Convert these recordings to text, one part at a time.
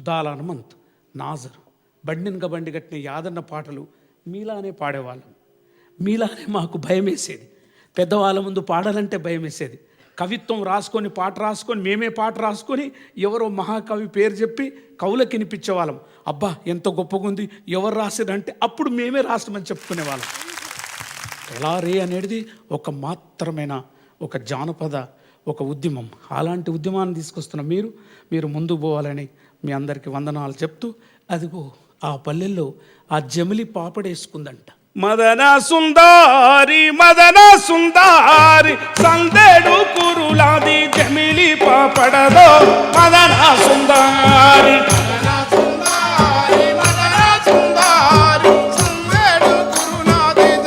దాల్ హనుమంత్ నాజర్. బండినక బండి కట్టిన యాదన్న పాటలు మీలానే పాడేవాళ్ళం. మీలానే మాకు భయం వేసేది పెద్దవాళ్ళ ముందు పాడాలంటే భయం వేసేది కవిత్వం రాసుకొని పాట రాసుకొని మేమే పాట రాసుకొని ఎవరో మహాకవి పేరు చెప్పి కవులకి వినిపించేవాళ్ళం. అబ్బా ఎంత గొప్పగా ఉంది ఎవరు రాసారంటే అప్పుడు మేమే రాస్తామని చెప్పుకునేవాళ్ళం. ఎలా రే అనేది ఒక మాత్రమైన ఒక జానపద ఒక ఉద్యమం. అలాంటి ఉద్యమాన్ని తీసుకొస్తున్న మీరు మీరు ముందు పోవాలని మీ అందరికీ వందనాలు చెప్తూ అదిగో ఆ పల్లెల్లో ఆ జమిలి పాపడేసుకుందంట. మదన సుందారి మదన సుందారి సందేడు కురులాది జమిలి పాపడదో. మదన సుందారి.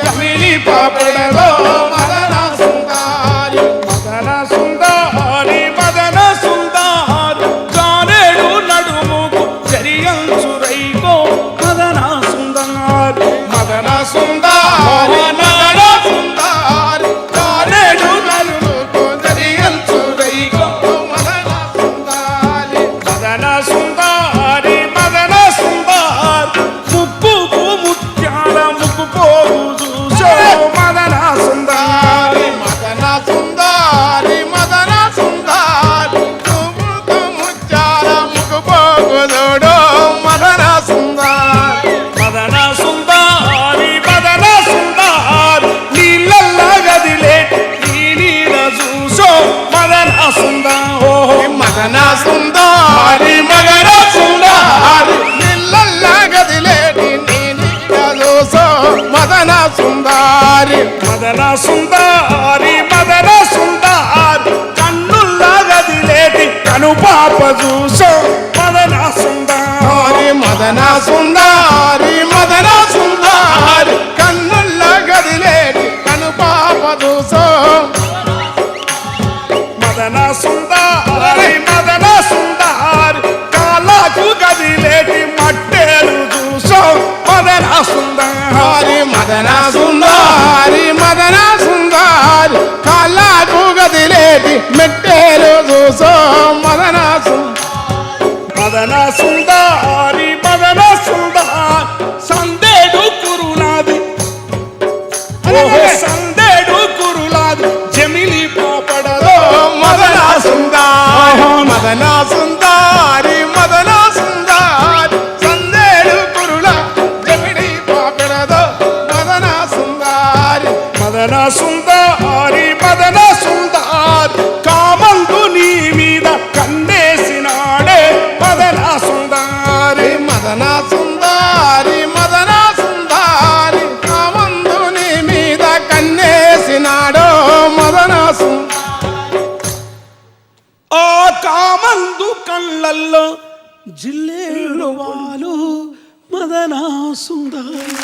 జమిలి మదన సుందారి. మదన సుందారి మదన సుందారి. కన్నుల్లా గదిలేటి కనుపాప మదన సుందారి మదన సుందారి కళ్ళకు గదిలేటి మెట్టే మదన సుందారి మదన సుందారి కామందు నీ మీద కన్నేసినాడే మదన సుందారి మదన సుందారి మదన సుందారి కామందు నీ మీద కన్నేసినాడో మదన సుందారి ఆ కామందు కళ్ళల్లో జిల్లేడు వాలు మదన సుందరి